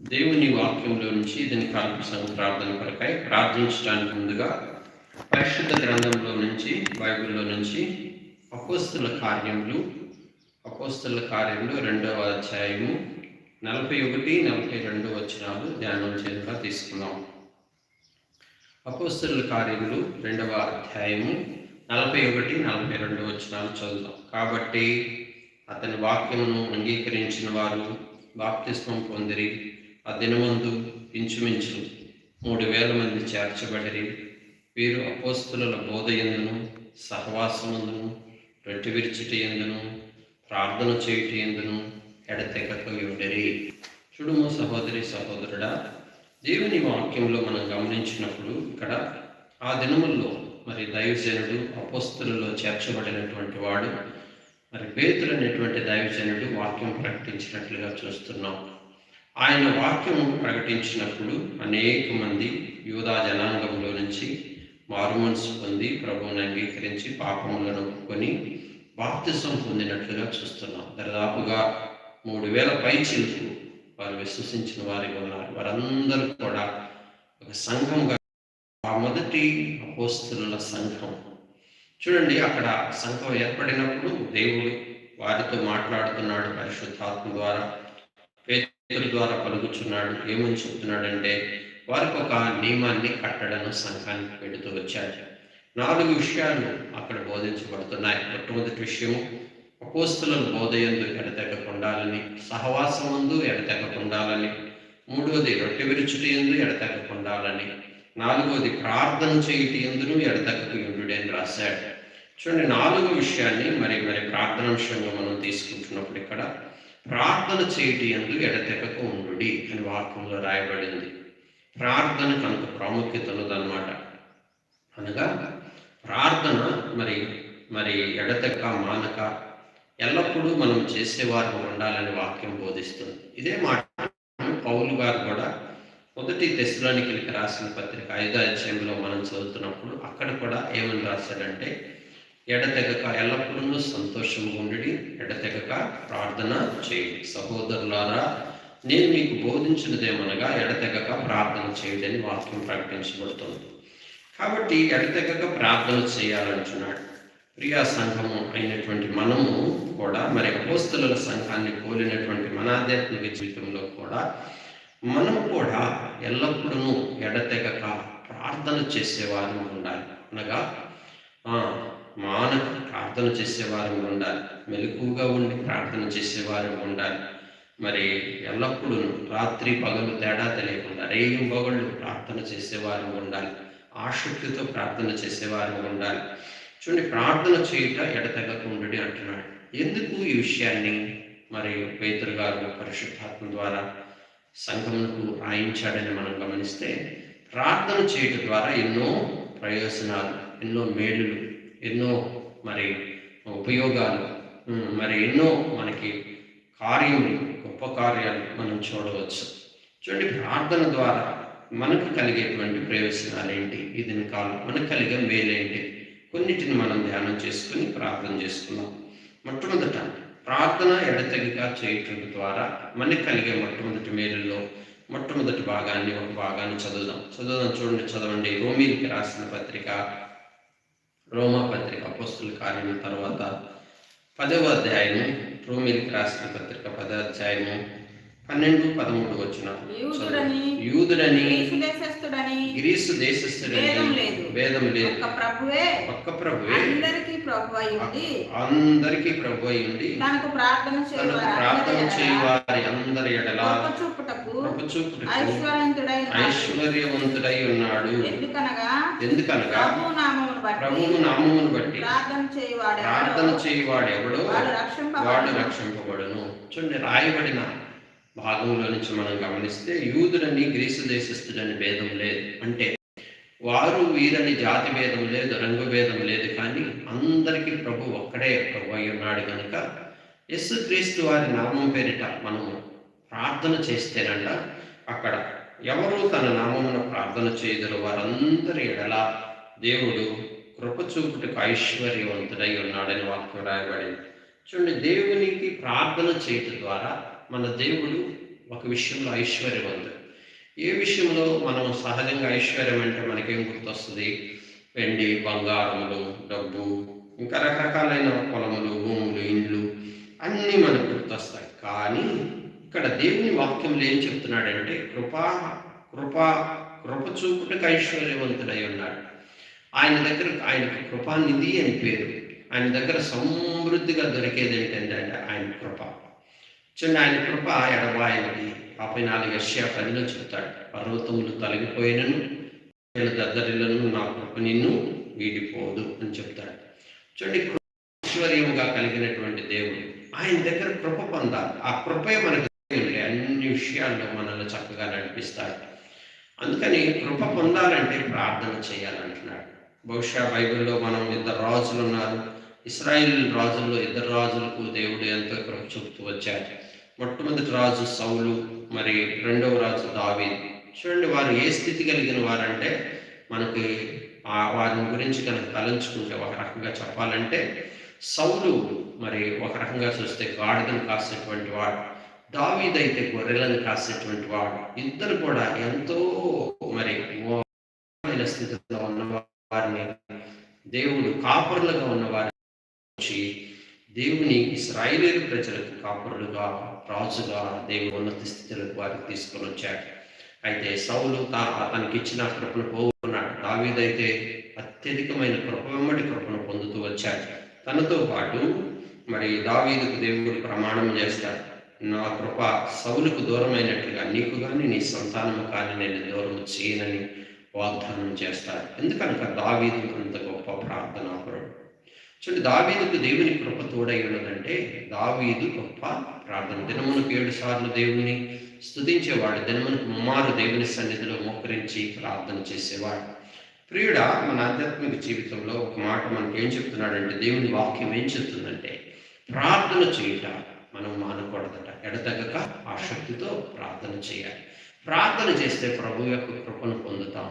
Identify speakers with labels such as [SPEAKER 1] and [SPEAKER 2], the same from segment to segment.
[SPEAKER 1] దేవుని వాక్యంలో నుంచి దీని కాల్పు ప్రార్థన కొరకై ప్రార్థించడానికి ముందుగా పరిశుద్ధ గ్రంథంలో నుంచి బైబిల్లో నుంచి అపోస్తుల కార్యములు అపోస్తుల కార్యములు రెండవ అధ్యాయము నలభై ఒకటి నలభై రెండు వచనాలు ధ్యానం చేతుగా తీసుకున్నాం అపోస్తుల కార్యములు రెండవ అధ్యాయము నలభై ఒకటి నలభై రెండు వచనాలు చదువుతాం కాబట్టి అతని వాక్యమును అంగీకరించిన వారు బాప్తిస్మం పొందిరి. ఆ దినమందు ఇంచుమించు మూడు వేల మంది చేర్చబడిరి. వీరు అపోస్తుల బోధ ఎందును సహవాసమందును రొట్టె విరిచిట ఎందును ప్రార్థన చేయుట ఎందును ఎడతెగక ఉండరి చూడుము సహోదరి సహోదరుడా దేవుని వాక్యంలో మనం గమనించినప్పుడు ఇక్కడ ఆ దినముల్లో మరి దైవజనుడు అపోస్తులలో చేర్చబడినటువంటి వాడు మరి పేతులు అనేటువంటి దైవజనుడు వాక్యం ప్రకటించినట్లుగా చూస్తున్నాం. ఆయన వాక్యం ప్రకటించినప్పుడు అనేక మంది యూదా జనాంగంలో నుంచి మారుమనసు పొంది ప్రభువుని అంగీకరించి పాపములను ఒప్పుకొని బాప్తిసం పొందినట్లుగా చూస్తున్నాం. దాదాపుగా మూడు వేల పైచిలకు వారు విశ్వసించిన వారి ఉన్నారు. వారందరూ కూడా ఒక సంఘంగా ఆ మొదటి అపోస్తుల సంఘం. చూడండి అక్కడ సంఘం ఏర్పడినప్పుడు దేవుడు వారితో మాట్లాడుతున్నాడు పరిశుద్ధాత్మ ద్వారా పేదల ద్వారా పలుకుచున్నాడు. ఏమని చెప్తున్నాడంటే వారికి ఒక నియమాన్ని కట్టడం సంఘానికి పెడుతూ వచ్చాడు. నాలుగు విషయాలు అక్కడ బోధించబడుతున్నాయి. మొట్టమొదటి విషయము అపోస్తులను బోధయందు ఎడతెగకుండాలని సహవాసమందు ఎడతెగకుండాలని మూడవది రొట్టె విరుచుటి ఎందు ఎడతెగకుండాలని నాలుగవది ప్రార్థన చేయుటి ఎందును ఎడతెగకు యుండు అని రాశాడు. చూడండి నాలుగో విషయాన్ని మరి మరి ప్రార్థన విషయంగా మనం తీసుకుంటున్నప్పుడు ఇక్కడ ప్రార్థన చేయటి ఎందు ఎడతెగకు ఉండు అని వాక్యంలో రాయబడింది. ప్రార్థనకు అంత ప్రాముఖ్యత ఉన్నదన్నమాట అనగా ప్రార్థన మరి మరి ఎడతెక్క మానక ఎల్లప్పుడూ మనం చేసేవారు ఉండాలని వాక్యం బోధిస్తుంది. ఇదే మాట పౌలు గారు కూడా మొదటి తెశలోనికి రాసిన పత్రిక ఐదో అధ్యాయంలో మనం చదువుతున్నప్పుడు అక్కడ కూడా ఏమని రాశాడంటే ఎడతెగక ఎల్లప్పుడూ సంతోషంగా ఉండి ఎడతెగక ప్రార్థన చేయండి. సహోదరులారా నేను మీకు బోధించినదేమనగా ఎడతెగక ప్రార్థన చేయడని వాక్యం ప్రకటించబడుతుంది. కాబట్టి ఎడతెగక ప్రార్థన చేయాలంటున్నాడు. ప్రియా సంఘము అయినటువంటి మనము కూడా మరి అపోస్తుల సంఘాన్ని పోలినటువంటి మన ఆధ్యాత్మిక జీవితంలో కూడా మనం కూడా ఎల్లప్పుడూ ఎడతెగక ప్రార్థన చేసేవారు ఉండాలి. అనగా ఆ, మానక ప్రార్థన చేసేవారు ఉండాలి. మెలకువగా ఉండి ప్రార్థన చేసేవారు ఉండాలి. మరి ఎల్లప్పుడూ రాత్రి పగలు తేడా తెలియకుండా రేయం పగళ్ళు ప్రార్థన చేసేవారు ఉండాలి. ఆసక్తితో ప్రార్థన చేసేవారు ఉండాలి. చూడండి ప్రార్థన చేయుట ఎడతెగక ఉండడి అంటున్నాడు. ఎందుకు ఈ విషయాన్ని? మరి పేతురు గారు పరిశుద్ధాత్మ ద్వారా సంఘములకు రాయించాడని మనం గమనిస్తే ప్రార్థన చేయటం ద్వారా ఎన్నో ప్రయోజనాలు ఎన్నో మేలులు ఎన్నో మరి ఉపయోగాలు మరి ఎన్నో మనకి కార్యములు గొప్ప కార్యాలు మనం చూడవచ్చు. చూడండి ప్రార్థన ద్వారా మనకు కలిగేటువంటి ప్రయోజనాలు ఏంటి ఇది కాలం మనకు కలిగే మేలేంటి? కొన్నిటిని మనం ధ్యానం చేసుకుని ప్రార్థన చేసుకున్నాం మొట్టమొదట ప్రార్థన ఎడతెగక చేయటం ద్వారా మనకి కలిగే మొట్టమొదటి మేలుల్లో మొట్టమొదటి భాగాన్ని ఒక భాగాన్ని చదువుదాం. చదువుదాం చూడండి చదవండి. రోమిల్కి రాసిన పత్రిక రోమా పత్రిక అపోస్తుల కార్యం తర్వాత పదవ అధ్యాయము రోమిల్కి రాసిన పత్రిక పదవ అధ్యాయము పన్నెండు పదమూడు వచ్చిన
[SPEAKER 2] యూదుడని గ్రీసు దేశస్థుడని భేదం
[SPEAKER 1] దేశస్థుడని
[SPEAKER 2] లేదు. ప్రభువే
[SPEAKER 1] ఒక్క ప్రభువే.
[SPEAKER 2] అందరికీ ప్రభు అయి ఉండి
[SPEAKER 1] అందరికీ ప్రభు అయి ఉండి
[SPEAKER 2] తనకు ప్రార్థన
[SPEAKER 1] ప్రార్థన
[SPEAKER 2] అందరి ఎడల.
[SPEAKER 1] చేయవారి అందరి ఎడల.
[SPEAKER 2] చూపుటకు ఉన్నాడు.
[SPEAKER 1] ఐశ్వర్యవంతుడై ఉన్నాడు.
[SPEAKER 2] ఎందుకనగా
[SPEAKER 1] ఎందుకనగా ప్రభువు నామమును బట్టి
[SPEAKER 2] ప్రార్థన చేయవాడు
[SPEAKER 1] ప్రార్థన చేయవాడు ఎవడో
[SPEAKER 2] వాడు రక్షింపబడును.
[SPEAKER 1] చూడండి రాయబడిన భాగంలో నుంచి మనం గమనిస్తే యూదుడని గ్రీసు దేశస్థుడని భేదం లేదు. అంటే వారు వీరని జాతి భేదం లేదు రంగు భేదం లేదు. కానీ అందరికీ ప్రభు ఒక్కడే ప్రభు అయి ఉన్నాడు కనుక యేసుక్రీస్తు వారి నామం పేరిట మనము ప్రార్థన చేస్తేనంట అక్కడ ఎవరు తన నామమున ప్రార్థన చేయదురు వారందరి ఎడల దేవుడు కృపచూపుటకు ఐశ్వర్యవంతుడై ఉన్నాడని వాక్యం రాయబడింది. చూడండి దేవునికి ప్రార్థన చేయటం ద్వారా మన దేవుడు ఒక విషయంలో ఐశ్వర్యవంతుడు. ఏ విషయంలో మనం సహజంగా ఐశ్వర్యం అంటే మనకేం గుర్తొస్తుంది? వెండి బంగారములు డబ్బు ఇంకా రకరకాలైన పొలములు భూములు ఇండ్లు అన్నీ మనకు గుర్తొస్తాయి. కానీ ఇక్కడ దేవుని వాక్యంలో ఏం చెప్తున్నాడంటే కృపా కృపా కృప చూపుటకు ఐశ్వర్యవంతుడై ఉన్నాడు. ఆయన దగ్గర ఆయనకు కృపానిధి అని పేరు. ఆయన దగ్గర సమృద్ధిగా దొరికేది ఏంటంటే ఆయన కృప. చూడండి ఆయన కృప ఎడబాయినది యాభై నాలుగు యశ్యా పదిలో చెప్తాడు. పర్వతములు తొలగిపోయినను దద్దరిలను నా కృప నిన్ను వీడిపోదు అని చెప్తాడు. చూడండి ఐశ్వర్యముగా కలిగినటువంటి దేవుడు ఆయన దగ్గర కృప పొందాలి. ఆ కృపే మనకు అన్ని విషయాల్లో మనల్ని చక్కగా నడిపిస్తాడు. అందుకని కృప పొందాలంటే ప్రార్థన చేయాలంటున్నాడు. బహుశా బైబిల్లో మనం ఇద్దరు రాజులు ఉన్నారు ఇస్రాయిల్ రాజుల్లో ఇద్దరు రాజులకు దేవుడు ఎంతో కృప చూపుతూ వచ్చారు మొట్టమొదటి రాజు సౌలు మరి రెండవ రాజు దావీదు. చూడండి వారు ఏ స్థితి కలిగిన వారంటే మనకి ఆ గురించి కనుక తలంచుకుంటే ఒక రకంగా చెప్పాలంటే సౌలు మరి ఒక రకంగా చూస్తే గాడిదను కాసేటువంటి వాడు దావీదైతే గొర్రెలను కాసేటువంటి వాడు. ఇద్దరు కూడా ఎంతో మరి స్థితిలో ఉన్న వారిని దేవుడు కాపర్లుగా ఉన్నవారు వచ్చి దేవుని ఇస్రాయిలేలు ప్రజలకు కాపురులుగా రాజుగా దేవుడు ఉన్నత స్థితిలోకి వారికి తీసుకొని వచ్చాడు. అయితే సౌలు తా తనకి ఇచ్చిన కృపను పోగొన్నాడు. దావీదైతే అత్యధికమైన కృప వెంబడి కృపను పొందుతూ వచ్చాడు. తనతో పాటు మరి దావీదుకు దేవుడు ప్రమాణం చేస్తాడు. నా కృప సౌలుకు దూరమైనట్లుగా నీకు కానీ నీ సంతానము కానీ నేను దూరం చేయనని వాగ్దానం చేస్తాడు. ఎందుకనక దావీదు అంత గొప్ప ప్రార్థనాపరుడు? చూడండి దావీదుకు దేవుని కృప తోడై ఉన్నదంటే దావీదు గొప్ప ప్రార్థన. దినమునకు ఏడు సార్లు దేవుని స్తుతించేవాడు దినమునకు ముమ్మారు దేవుని సన్నిధిలో మోకరించి ప్రార్థన చేసేవాడు. ప్రియుడ మన ఆధ్యాత్మిక జీవితంలో ఒక మాట మనకి ఏం చెప్తున్నాడంటే దేవుని వాక్యం ఏం చెప్తుందంటే ప్రార్థన చేయుట మనం మానకూడదట ఎడతగక ఆసక్తితో ప్రార్థన చేయాలి. ప్రార్థన చేస్తే ప్రభు యొక్క కృపను పొందుతాం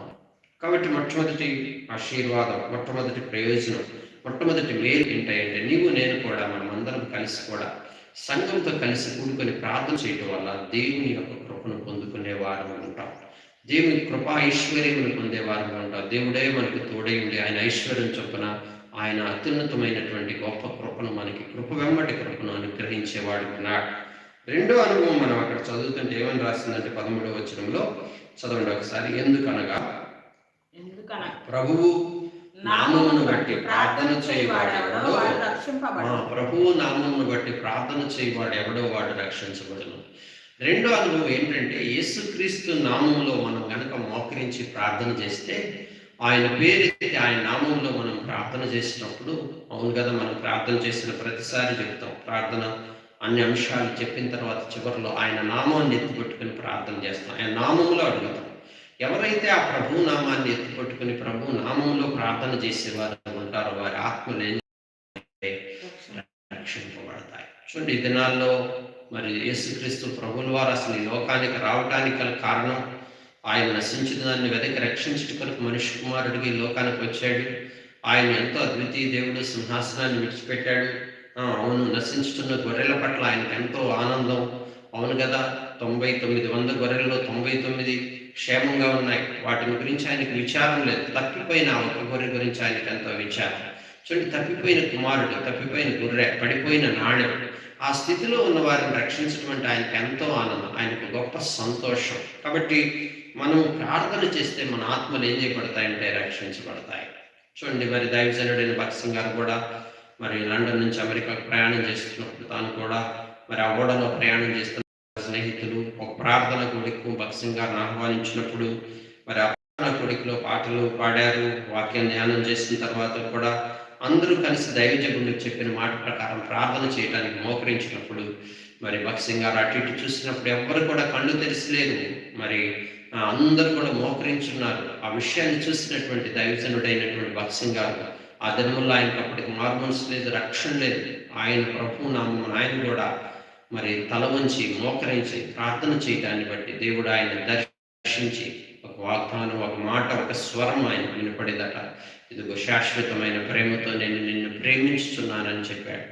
[SPEAKER 1] కాబట్టి మొట్టమొదటి ఆశీర్వాదం మొట్టమొదటి ప్రయోజనం మొట్టమొదటి మేలు ఏంటంటే నీవు నేను కూడా మనం అందరం కలిసి కూడా సంఘంతో కలిసి కూడుకొని ప్రార్థన చేయటం వల్ల దేవుని యొక్క కృపను పొందుకునే వారు ఉంటాం దేవుని కృప ఐశ్వర్యమును పొందేవారు ఉంటాం దేవుడే మనకు తోడై ఉండి ఆయన ఐశ్వర్యం చొప్పున ఆయన అత్యున్నతమైనటువంటి గొప్ప కృపను మనకి కృప వెంబటి కృపను అనుగ్రహించేవాడు ఉన్నాడు. రెండో అనుభవం మనం అక్కడ చదువుతుంటే ఏమని రాసిందంటే పదమూడవ వచనంలో? చదవండి ఒకసారి. ఎందుకనగా?
[SPEAKER 2] ఎందుకన
[SPEAKER 1] ప్రభువు నామమును బట్టి ప్రార్థన చేయవాడెవడో
[SPEAKER 2] వాడు రక్షింపబడు
[SPEAKER 1] ప్రభువు నామమును బట్టి ప్రార్థన చేయవాడు ఎవడో వాడు రక్షించబడును రెండో అనుభవం ఏంటంటే యేసుక్రీస్తు నామములో మనం గనక మోకరించి ప్రార్థన చేస్తే ఆయన పేరెత్తి ఆయన నామంలో మనం ప్రార్థన చేసినప్పుడు అవును కదా మనం ప్రార్థన చేసిన ప్రతిసారి చెప్తాం. ప్రార్థన అన్ని అంశాలు చెప్పిన తర్వాత చివరిలో ఆయన నామాన్ని ఎత్తిపెట్టుకుని ప్రార్థన చేస్తాం. ఆయన నామములో అడుగుతాం. ఎవరైతే ఆ ప్రభు నామాన్ని ఎత్తుపట్టుకుని ప్రభు నామంలో ప్రార్థన చేసేవారు ఉంటారో వారి ఆత్మలు ఏం రక్షింపబడతాయి. చూడండి ఈ దినాల్లో మరి యేసుక్రీస్తు ప్రభుల వారు అసలు ఈ లోకానికి రావటానికి గల కారణం ఆయన నశించిన దాన్ని వెదకి రక్షించట కొరకు మనిషి కుమారుడికి లోకానికి వచ్చాడు. ఆయన ఎంతో అద్వితీయ దేవుడు సింహాసనాన్ని విడిచిపెట్టాడు. అవును నశించుతున్న గొర్రెల పట్ల ఆయనకు ఎంతో ఆనందం. అవును కదా తొంభై తొమ్మిది వంద గొర్రెల్లో తొంభై తొమ్మిది క్షేమంగా ఉన్నాయి. వాటిని గురించి ఆయనకు విచారం లేదు. తప్పిపోయిన ఒక గొర్రె గురించి ఆయనకు ఎంతో విచారం. చూడండి తప్పిపోయిన కుమారుడు తప్పిపోయిన గుర్రె పడిపోయిన నాణ్యం ఆ స్థితిలో ఉన్న వారిని రక్షించడం ఆయనకు ఎంతో ఆనందం ఆయనకు గొప్ప సంతోషం. కాబట్టి మనం ప్రార్థన చేస్తే మన ఆత్మలు ఏం చేయబడతాయంటే రక్షించబడతాయి. చూడండి మరి దైవజనుడైన భక్సింగ్ గారు కూడా మరి లండన్ నుంచి అమెరికాకు ప్రయాణం చేస్తున్నప్పుడు తాను కూడా మరి ఆ ఓడలో ప్రయాణం చేస్తున్న స్నేహితులు ఒక ప్రార్థన కొడుకు భక్సింగ్ గారిని ఆహ్వానించినప్పుడు మరి ఆ ప్రార్థన కొడుకులో పాటలు పాడారు వాక్యం ధ్యానం చేసిన తర్వాత కూడా అందరూ కలిసి దైవజనుడికి చెప్పిన మాట ప్రకారం ప్రార్థన చేయడానికి మోకరించినప్పుడు మరి భక్సింగ్ గారు అటు ఇటు చూసినప్పుడు ఎవ్వరు కూడా కళ్ళు తెరిచలేదు. మరి అందరూ కూడా మోకరించున్నారు. ఆ విషయాన్ని చూసినటువంటి దైవజనుడైనటువంటి భక్సింగ్ గారు ఆ దినముల్లో ఆయనకు అప్పటికి మార్మన్స్ లేదు రక్షణ లేదు. ఆయన ప్రభు నామం ఆయన కూడా మరి తల వంచి మోకరించి ప్రార్థన చేయడాన్ని బట్టి దేవుడు ఆయన దర్శించి ఒక వాగ్దానం ఒక మాట ఒక స్వరం ఆయన వినపడేదట. ఇదిగో శాశ్వతమైన ప్రేమతో నేను నిన్ను ప్రేమించుతున్నానని చెప్పాడు.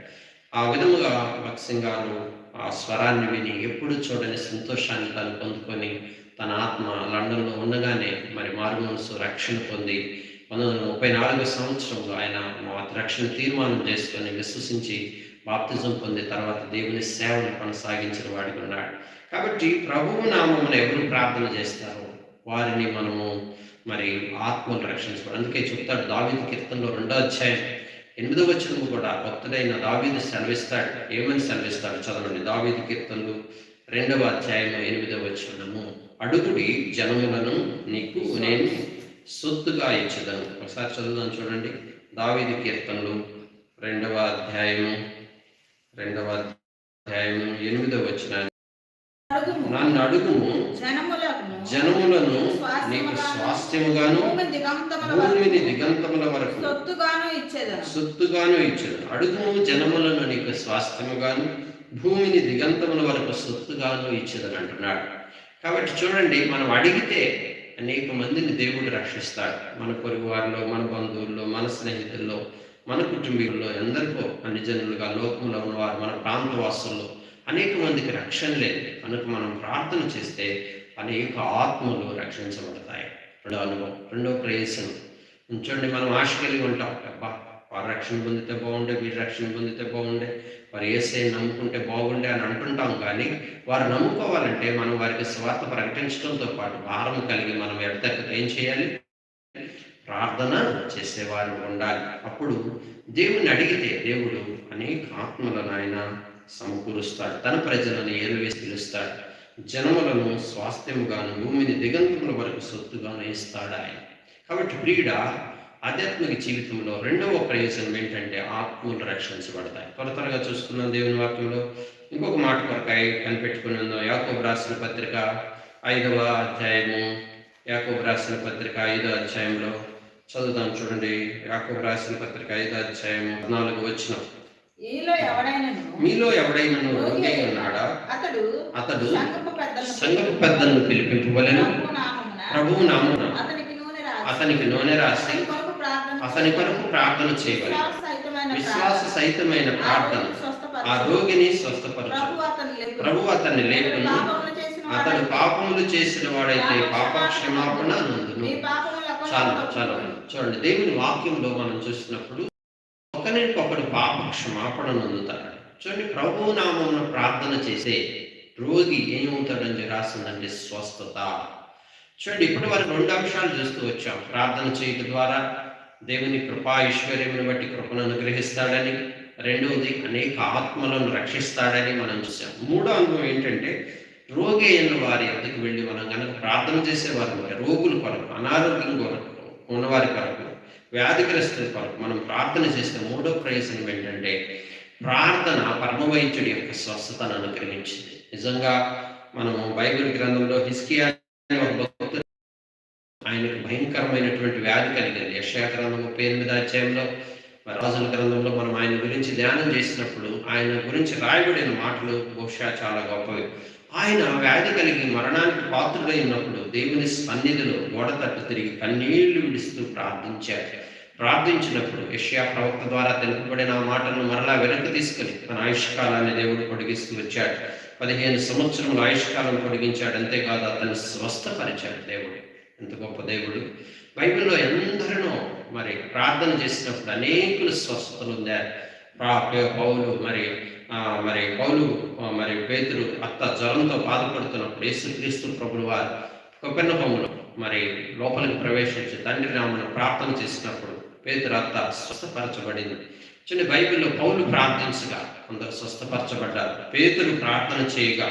[SPEAKER 1] ఆ విధముగా భక్సింగారు ఆ స్వరాన్ని విని ఎప్పుడు చూడని సంతోషాన్ని తను పొందుకొని తన ఆత్మ లండన్లో ఉండగానే మరి మారు రక్షణ పొంది పంతొమ్మిది వందల ముప్పై నాలుగో సంవత్సరంలో ఆయన రక్షణ తీర్మానం చేసుకొని విశ్వసించి బాప్తిజం పొందిన తర్వాత దేవుని సేవను కొనసాగించిన వాడికి ఉన్నాడు. కాబట్టి ప్రభువు నామమున ఎవరు ప్రార్థన చేస్తారో? వారిని మనము మరి ఆత్మను రక్షించుకోవడం అందుకే చెప్తాడు దావిది కీర్తనలో రెండో అధ్యాయం ఎనిమిదో వచనము కూడా భక్తుడైన దావీదు సెలవిస్తాడు. ఏమని సెలవిస్తాడు చదవండి. దావీది కీర్తనలు రెండవ అధ్యాయం ఎనిమిదవ వచనము. అడుగుడి జనములను నీకు నేను సొత్తుగా ఇచ్చదను. ఒకసారి చదువుదాం చూడండి. దావీది కీర్తనలు రెండవ అధ్యాయము రెండవ అధ్యాయము ఎనిమిదవ
[SPEAKER 3] అడుగుము.
[SPEAKER 1] నన్ను అడుగుము
[SPEAKER 3] జనములను
[SPEAKER 1] నీకు స్వాస్థ్యముగాను భూమిని
[SPEAKER 3] వరకు
[SPEAKER 1] దిగంతముల వరకు
[SPEAKER 3] సొత్తుగాను ఇచ్చేదను.
[SPEAKER 1] అడుగుము జనములను నీకు స్వాస్థ్యముగాను భూమిని దిగంతముల వరకు సొత్తుగాను ఇచ్చదని అంటున్నాడు. కాబట్టి చూడండి మనం అడిగితే అనేక మందిని దేవుడు రక్షిస్తాడు. మన పొరుగు వారిలో మన బంధువుల్లో మన స్నేహితుల్లో మన కుటుంబీకుల్లో ఎందరికో అన్నిజనులుగా లోకంలో ఉన్నవారు మన ప్రాంతవాసుల్లో అనేక మందికి రక్షణ లేదు కనుక మనం ప్రార్థన చేస్తే అనేక ఆత్మలు రక్షించబడతాయి. రెండో అనుభవం రెండో ప్రయత్నం ఉంచండి మనం ఆశ కలిగి ఉంటాం. అబ్బా వారు రక్షణ పొందితే బాగుండే వీరు రక్షణ పొందితే బాగుండే వారు ఏసే నమ్ముకుంటే బాగుండే అని అంటుంటాం కానీ వారు నమ్ముకోవాలంటే మనం వారికి స్వార్థ ప్రకటించడంతో పాటు భారం కలిగి మనం ఎడతెక్క ఏం చేయాలి? ప్రార్థన చేసేవారు ఉండాలి. అప్పుడు దేవుని అడిగితే దేవుడు అనేక ఆత్మలను ఆయన సమకూరుస్తాడు. తన ప్రజలను ఏరువేసి పిలుస్తాడు. జనములను స్వాస్థ్యముగాను భూమిని దిగంతముల వరకు సొత్తుగాను ఇస్తాడు ఆయన. కాబట్టి ప్రియుడ ఆధ్యాత్మిక జీవితంలో రెండవ ప్రయోజనం ఏంటంటే ఆత్మలు రక్షించబడతాయి. త్వర త్వరగా చూసుకున్నాం దేవుని వాక్యంలో. ఇంకొక మాట కొరకాయ కనిపెట్టుకుని ఉందాం. యాకోబు రాసిన పత్రిక ఐదవ అధ్యాయము. యాకోబు రాసిన పత్రిక ఐదో అధ్యాయంలో చదువుదాం చూడండి యాకోబు రాసిన పత్రిక ఐదో అధ్యాయము పద్నాలుగు వచ్చిన.
[SPEAKER 3] ఎవడైనను?
[SPEAKER 1] మీలో ఎవడైనా రోగి ఉన్నాడా?
[SPEAKER 3] అతడు
[SPEAKER 1] అతడు
[SPEAKER 3] సంఘపు పెద్దలను
[SPEAKER 1] పిలిపింపవలెను ప్రభువు నామున
[SPEAKER 3] అతనికి నూనె రాసి అతని కొరకు ప్రార్థన విశ్వాససహితమైన
[SPEAKER 1] విశ్వాస. సహితమైన ప్రార్థన. ఆ రోగిని స్వస్థపరచు.
[SPEAKER 3] ప్రభు అతన్ని లేపును.
[SPEAKER 1] అతడు
[SPEAKER 3] వాడైతే
[SPEAKER 1] పాపములు చేసిన వాడైతే పాప క్షమాపణ నందును. చాలా చాలా. చూడండి దేవుని వాక్యంలో మనం చూసినప్పుడు ఒకరికొకడు పాప క్షమాపణ అందుతాడు చూడండి ప్రభు నామమున ప్రార్థన చేసే రోగి ఏమవుతాడని రాసిందంటే స్వస్థత. చూడండి ఇప్పటి వరకు రెండు అంశాలు చూస్తూ వచ్చాం. ప్రార్థన చేయటం ద్వారా దేవుని కృపా ఐశ్వర్యమును బట్టి కృపను అనుగ్రహిస్తాడని రెండవది అనేక ఆత్మలను రక్షిస్తాడని మనం చూసాం. మూడో అనుభవం ఏంటంటే రోగి అయిన వారి వద్దకు వెళ్ళి మనం కనుక ప్రార్థన చేసేవారు ఉంటే రోగుల కొరకు అనారోగ్యం కొరకు ఉన్నవారి కొరకు వ్యాధిగ్రస్తుల కొరకు మనం ప్రార్థన చేసే మూడో ప్రయోజనం ఏంటంటే ప్రార్థన పరమవైద్యుడి యొక్క స్వస్థతను అనుగ్రహించింది. నిజంగా మనము బైబిల్ గ్రంథంలో హిస్కియా ఆయనకు భయంకరమైనటువంటి వ్యాధి కలిగింది. యశయా గ్రంథం ముప్పై ఎనిమిది అధ్యాయంలో రాజుల గ్రంథంలో మనం ఆయన గురించి ధ్యానం చేసినప్పుడు ఆయన గురించి రాయబడిన మాటలు బహుశా చాలా గొప్పవి. ఆయన వ్యాధి కలిగి మరణానికి పాత్రుడై ఉన్నప్పుడు దేవుని సన్నిధిలో గోడ తట్టు తిరిగి కన్నీళ్ళు విడుస్తూ ప్రార్థించారు ప్రార్థించినప్పుడు యష్యా ప్రవక్త ద్వారా తెలుపబడిన ఆ మాటలను మరలా వెనక్కి తీసుకుని తన ఆయుష్కాలాన్ని దేవుడు పొడిగిస్తూ వచ్చాడు. పదిహేను సంవత్సరముల ఆయుష్కాలం పొడిగించాడు. అంతేకాదు అతన్ని స్వస్థపరిచాడు దేవుడు. ఎంత గొప్ప దేవుడు. బైబిల్లో ఎందరినో మరి ప్రార్థన చేసినప్పుడు అనేకులు స్వస్థతలు పొందారు. పౌలు మరి మరి పౌలు మరి పేతురు అత్త జ్వరంతో బాధపడుతున్నప్పుడు యేసుక్రీస్తు ప్రభులు వారు కొపెన్నహోములో మరి లోపలికి ప్రవేశించి తండ్రి నామను ప్రార్థన చేసినప్పుడు పేతురు అత్త స్వస్థపరచబడింది. చూడండి బైబిల్లో పౌలు ప్రార్థించగా కొందరు స్వస్థపరచబడ్డారు. పేతులు ప్రార్థన చేయగా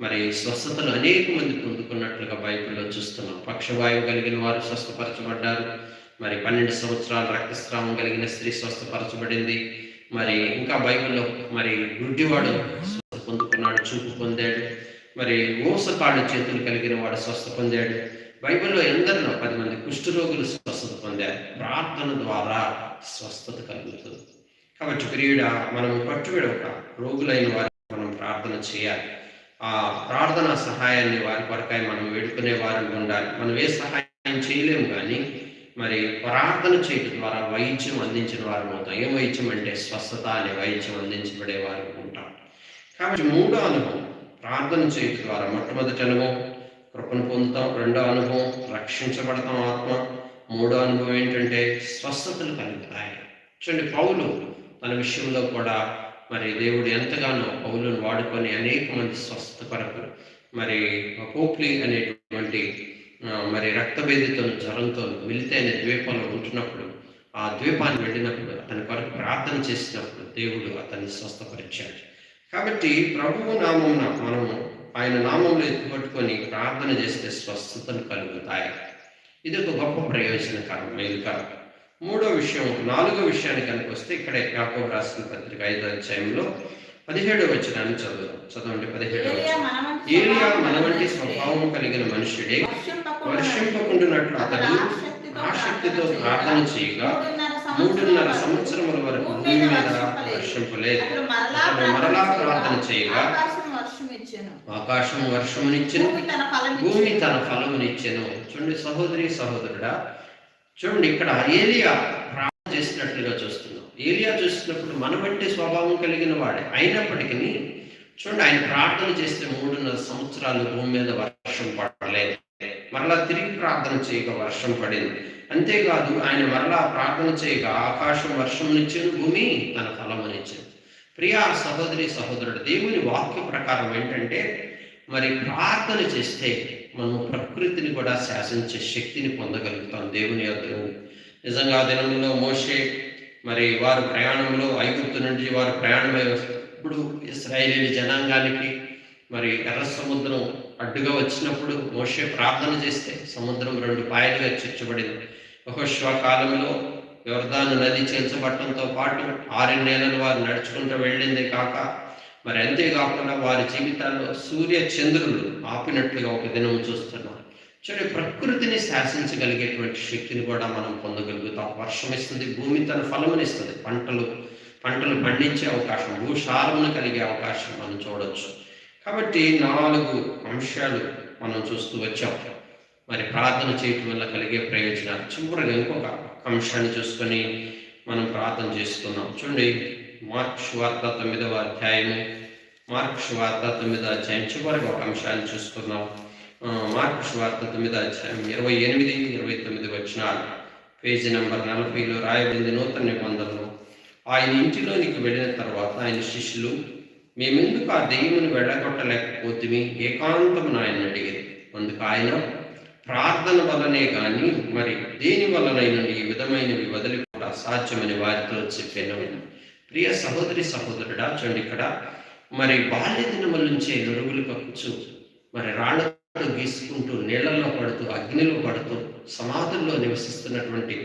[SPEAKER 1] మరి స్వస్థతను అనేక మంది పొందుకున్నట్లుగా బైబిల్లో చూస్తున్నాం. పక్షవాయువు కలిగిన వారు స్వస్థపరచబడ్డారు. మరి పన్నెండు సంవత్సరాల రక్తస్రావం కలిగిన స్త్రీ స్వస్థపరచబడింది. మరి ఇంకా బైబిల్లో మరి గుడ్డివాడు స్వస్థ పొందుకున్నాడు చూపు పొందాడు. మరి ఓసపాడు చేతులు కలిగిన వాడు స్వస్థ పొందాడు. బైబిల్లో ఎందరిలో పది మంది కుష్ఠరోగులు స్వస్థత పొందారు. ప్రార్థన ద్వారా స్వస్థత కలుగుతుంది. కాబట్టి ప్రియుడ మనం పట్టుబడక రోగులైన వారికి మనం ప్రార్థన చేయాలి. ఆ ప్రార్థన సహాయాన్ని వారి కొరకాయ మనం వేడుకునే వారిని ఉండాలి. మనం ఏ సహాయం చేయలేము కానీ మరి ప్రార్థన చేయటం ద్వారా వైద్యం అందించిన వారు అవుతాం ఏం వైద్యం అంటే స్వస్థత అనే వైద్యం అందించబడే వారు ఉంటాం కాబట్టి మూడో అనుభవం ప్రార్థన చేయటం ద్వారా మొట్టమొదటి అనుభవం కృపను పొందుతాం. రెండో అనుభవం రక్షించబడతాం ఆత్మ. మూడో అనుభవం ఏంటంటే స్వస్థతలు కలుగుతాయి. చూడండి పౌలు తన విషయంలో కూడా మరి దేవుడు ఎంతగానో పౌలను వాడుకొని అనేక మంది స్వస్థత కొరకు మరి పోప్లి అనేటువంటి మరి రక్తభేదితో జ్వరంతో మిలితే అనే ద్వీపంలో ఉంటున్నప్పుడు ఆ ద్వీపాన్ని వెళ్ళినప్పుడు అతని కొరకు ప్రార్థన చేసినప్పుడు దేవుడు అతన్ని స్వస్థపరిచాడు. కాబట్టి ప్రభువు నామమున మనము ఆయన నామంలో ఎత్తుపట్టుకొని ప్రార్థన చేస్తే స్వస్థతలు కలుగుతాయి. ఇది ఒక గొప్ప ప్రయోజనకరం మేలుకరం. మూడో విషయం నాలుగో విషయానికి కనుక వస్తే ఇక్కడ యాకోబు రాసిన పత్రిక ఐదో అధ్యాయంలో పదిహేడో వచనాన్ని చదువుదాం. చదవండి పదిహేడో
[SPEAKER 3] ఏలియా. మన వంటి స్వభావం
[SPEAKER 1] కలిగిన
[SPEAKER 3] వర్షింపకుండా
[SPEAKER 1] వర్షింపకుండునట్లు అతడు
[SPEAKER 3] ఆసక్తితో
[SPEAKER 1] ఆసక్తితో
[SPEAKER 3] ప్రార్థన
[SPEAKER 1] చేయగా
[SPEAKER 3] మూడున్నర సంవత్సరముల
[SPEAKER 1] వరకు
[SPEAKER 3] భూమి మీద వర్షింపలేదు. మరలా
[SPEAKER 1] ప్రార్థన చేయగా
[SPEAKER 3] ఆకాశం
[SPEAKER 1] వర్షమునిచ్చెను.
[SPEAKER 3] భూమి తన
[SPEAKER 1] ఫలమునిచ్చెను. చూడండి సహోదరి సహోదరుడా చూడండి ఇక్కడ ఏలియా ప్రార్థన చేసినట్లుగా చూస్తున్నాం. ఏలియా చూసినప్పుడు మన వంటి స్వభావం కలిగిన వాడే. అయినప్పటికీ చూడండి ఆయన ప్రార్థన చేస్తే మూడున్నర సంవత్సరాలు భూమి మీద వర్షం పడలేదు. మరలా తిరిగి ప్రార్థన చేయగా వర్షం పడింది. అంతేకాదు ఆయన మరలా ప్రార్థన చేయగా ఆకాశం వర్షంనిచ్చింది భూమి తన ఫలమనిచ్చింది ప్రియా సహోదరి సహోదరుడు దేవుని వాక్య ప్రకారం ఏంటంటే మరి ప్రార్థన చేస్తే మనం ప్రకృతిని కూడా శాసించే శక్తిని పొందగలుగుతాం దేవుని యొక్క నిజంగా దినంలో మోసే మరి వారు ప్రయాణంలో ఐగుప్తు నుండి వారు ప్రయాణమై ఇప్పుడు ఇస్రాయేలీ జనాంగానికి మరి ఎర్ర సముద్రం అడ్డుగా వచ్చినప్పుడు మోషే ప్రార్థన చేస్తే సముద్రం రెండు పాయలుగా చర్చబడింది యెహోషువ కాలంలో యువర్ధాను నది చేల్చబట్టడంతో పాటు ఆరు నెలలు వారు నడుచుకుంటూ వెళ్ళిందే కాక మరి అంతేకాకుండా వారి జీవితాల్లో సూర్య చంద్రులు ఆపినట్లుగా ఒక దినం చూస్తున్నాం చూడండి ప్రకృతిని శాసించగలిగేటువంటి శక్తిని కూడా మనం పొందగలుగుతాం. వర్షం ఇస్తుంది భూమి తన ఫలమునిస్తుంది పంటలు పంటలు పండించే అవకాశం భూసారమును కలిగే అవకాశం మనం చూడొచ్చు. కాబట్టి నాలుగు అంశాలు మనం చూస్తూ వచ్చాం. మరి ప్రార్థన చేయటం వల్ల కలిగే ప్రయోజనాలు. చివరిగా ఇంకొక అంశాన్ని చూసుకొని మనం ప్రార్థన చేసుకున్నాం చూడండి మార్క్ వార్త తొమ్మిదవ అధ్యాయము. మార్క్ వార్త తొమ్మిదవ అధ్యాయం. చివరి ఒక అంశాన్ని చూసుకున్నాం ఆ, మార్క్ వార్త తొమ్మిదవ అధ్యాయం ఇరవై ఎనిమిది ఇరవై తొమ్మిది వచ్చినాలు పేజీ నెంబర్ నలభైలో రాయబడింది నూతన నిబంధనలు. ఆయన ఇంటిలోనికి వెళ్ళిన తర్వాత ఆయన శిష్యులు మేమెందుకు ఆ దెయ్యమును వెళ్ళగొట్టలేకపోతే ఏకాంతమును ఆయన అడిగింది. అందుకు ఆయన ప్రార్థన వల్లనే కానీ మరి దేని వలనైనా ఈ విధమైనవి వదిలి కూడా అసాధ్యమని వారితో చెప్పాను ప్రియ సహోదరి సహోదరుడా చూడండి ఇక్కడ మరి బాల్య దినముల నుంచే నొరుగులు కక్కుచు మరి రాళ్ళు గీసుకుంటూ నీళ్ళలో పడుతూ అగ్నిలో పడుతూ సమాధుల్లో నివసిస్తున్నటువంటి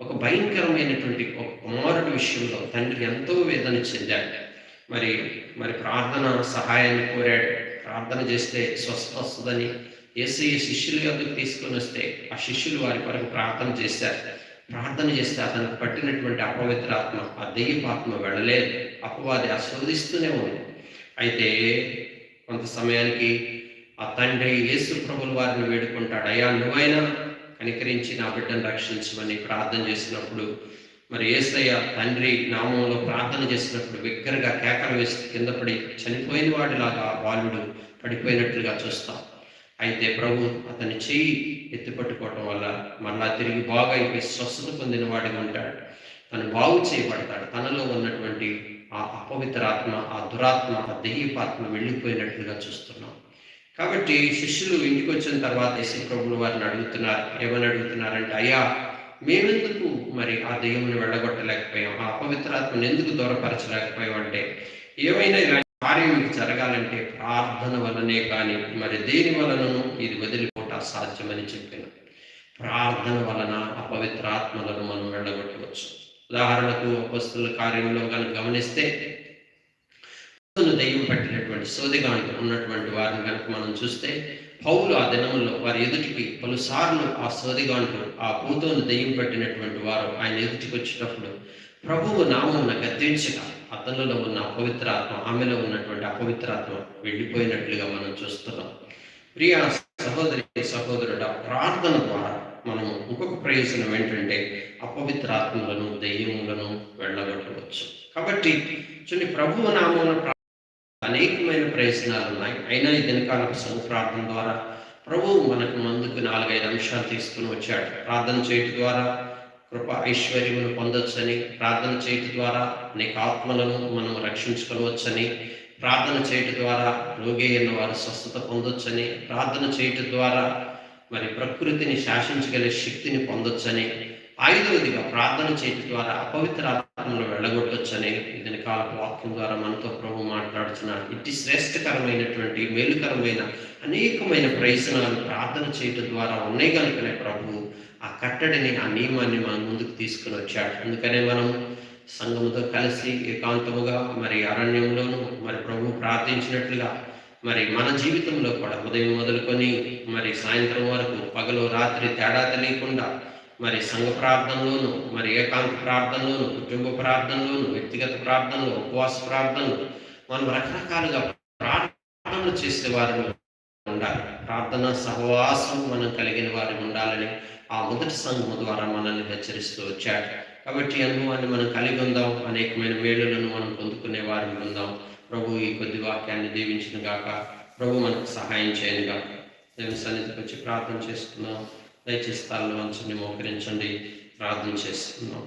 [SPEAKER 1] ఒక భయంకరమైనటువంటి ఒక కుమారుడి విషయంలో తండ్రి ఎంతో వేదన చెందాడు. మరి మరి ప్రార్థన సహాయాన్ని కోరాడు. ప్రార్థన చేస్తే స్వస్థ వస్తుందని ఏసీ శిష్యుల యొద్దకు తీసుకొని వస్తే ఆ శిష్యులు వారి కొరకు ప్రార్థన చేశారు. ప్రార్థన చేస్తే అతనికి పట్టినటువంటి అపవిత్రాత్మ ఆ దెయ్యపాత్మ వెళ్ళలేదు. అపవాది ఆస్వాదిస్తూనే ఉంది. అయితే కొంత సమయానికి ఆ తండ్రి యేసు ప్రభుల వారిని వేడుకుంటాడు అయ్యా నువ్వైనా కనికరించి నా బిడ్డను రక్షించమని ప్రార్థన చేసినప్పుడు మరి ఏసయ్య తండ్రి నామంలో ప్రార్థన చేసినప్పుడు బిగ్గరగా కేకలు వేసి కింద పడి చనిపోయిన వాడిలాగా బాలుడు పడిపోయినట్లుగా చూస్తాం. అయితే ప్రభు అతని చెయ్యి ఎత్తిపట్టుకోవటం వల్ల మళ్ళా తిరిగి బాగా అయిపోయి స్వస్థత పొందిన వాడిగా ఉంటాడు. తను బాగు చేయబడతాడు. తనలో ఉన్నటువంటి ఆ అపవిత్రాత్మ ఆ దురాత్మ ఆ దెయ్యపాత్మ వెళ్ళిపోయినట్లుగా చూస్తున్నాం. కాబట్టి శిష్యులు ఇంటికి వచ్చిన తర్వాత యేసు ప్రభులు వారిని అడుగుతున్నారు. ఏమని అడుగుతున్నారంటే అయ్యా మేమెందుకు మరి ఆ దెయ్యమును వెళ్ళగొట్టలేకపోయాం? ఆ అపవిత్రాత్మను ఎందుకు దూరపరచలేకపోయాం అంటే ఏమైనా ఇలాంటి కార్యం మీకు జరగాలంటే ప్రార్థన వలనే కానీ మరి దేని వలనను ఇది వదిలిపోట సాధ్యమని చెప్పాను. ప్రార్థన వలన అపవిత్రాత్మలను మనం వెళ్ళగొట్టవచ్చు. ఉదాహరణకు అపస్తుల కార్యంలో కనుక గమనిస్తే పూతను దెయ్యం పట్టినటువంటి సోదిగా ఉన్నటువంటి వారిని కనుక మనం చూస్తే పౌలు ఆ దినముల్లో వారి ఎదుటికి పలుసార్లు ఆ సోదిగాంటు ఆ పూతను దెయ్యం పట్టినటువంటి వారు ఆయన ఎదుటికి వచ్చేటప్పుడు ప్రభువు నామం గద్దించక అతనిలో ఉన్న అపవిత్రాత్మ ఆమెలో ఉన్నటువంటి అపవిత్రాత్మ వెళ్ళిపోయినట్లుగా మనం చూస్తున్నాం. ప్రియ సహోదరి సహోదరుడ ప్రార్థన ద్వారా మనం ఇంకొక ప్రయోజనం ఏంటంటే అపవిత్రాత్మలను దెయ్యములను వెళ్ళగొట్టవచ్చు. కాబట్టి చూడండి ప్రభువు నామం అనేకమైన ప్రయోజనాలు ఉన్నాయి. అయినా ఈ దినకాలపు సంఘ ప్రార్థన ద్వారా ప్రభువు మనకు ముందుకు నాలుగైదు అంశాలు తీసుకుని వచ్చాడు. ప్రార్థన చేయటం ద్వారా కృప ఐశ్వర్యమును పొందొచ్చని ప్రార్థన చేయటం ద్వారా అనేక ఆత్మలను మనం రక్షించుకోవచ్చని ప్రార్థన చేయటం ద్వారా రోగి అయిన వారు స్వస్థత పొందొచ్చని ప్రార్థన చేయటం ద్వారా మరి ప్రకృతిని శాసించగల శక్తిని పొందొచ్చని ఐదవదిగా ప్రార్థన చేయటం ద్వారా అపవిత్ర ఆత్మను వెళ్ళగొట్టొచ్చని ఇదని కాలపు వాక్యం ద్వారా మనతో ప్రభు మాట్లాడుతున్నాడు. ఇట్టి శ్రేష్టకరమైనటువంటి మేలుకరమైన అనేకమైన ప్రయోజనాలు ప్రార్థన చేయటం ద్వారా ఉన్నాయి కనుకనే ప్రభు ఆ కట్టడిని ఆ నియమాన్ని మన ముందుకు తీసుకుని వచ్చాడు. అందుకనే మనం సంఘముతో కలిసి ఏకాంతముగా మరి అరణ్యంలోనూ మరి ప్రభు ప్రార్థించినట్లుగా మరి మన జీవితంలో కూడా ఉదయం మొదలుకొని మరి సాయంత్రం వరకు పగలు రాత్రి తేడా తెలియకుండా మరి సంఘ ప్రార్థనలోను మరి ఏకాంత ప్రార్థనలోను కుటుంబ ప్రార్థనలోను వ్యక్తిగత ప్రార్థనలు ఉపవాస ప్రార్థనలు మనం రకరకాలుగా ప్రార్థనలు చేసే వారు ఉండాలి. ప్రార్థన సహవాసం మనం కలిగిన వారు ఉండాలని ఆ మొదటి సంఘము ద్వారా మనల్ని హెచ్చరిస్తూ వచ్చాడు. కాబట్టి అనుభవాన్ని మనం కలిగి ఉందాం. అనేకమైన మేలులను మనం పొందుకునే వారిని ఉందాం. ప్రభు ఈ కొద్ది వాక్యాన్ని దీవించిన గాక. ప్రభు మనకు సహాయం చేయను గాక. నేను సన్నిధికి వచ్చి ప్రార్థన చేస్తున్నాం. దయచేసి స్థానంలో వంచండి మోకరించండి. ప్రార్థన చేస్తున్నాం.